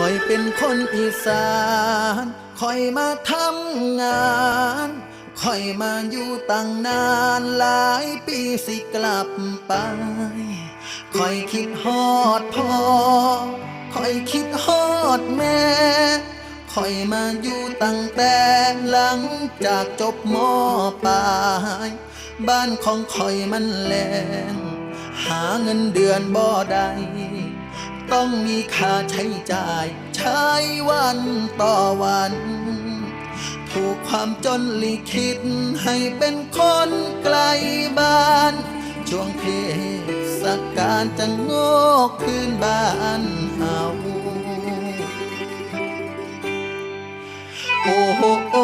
คอยเป็นคนอีสานคอยมาทำงานคอยมาอยู่ตั้งนานหลายปีสิกลับไปคอยคิดฮอดพ่อคอยคิดฮอดแม่คอยมาอยู่ตั้งแต่หลังจากจบมอปลายบ้านของคอยมันแลงหาเงินเดือนบ่ได้ ต้องมีค่าใช้จ่าย ใช้วันต่อวัน ถูกความจนลิคิดให้เป็นคนไกลบ้าน ช่วงเทศการจะงอกขึ้นบ้านเอาโอ้โห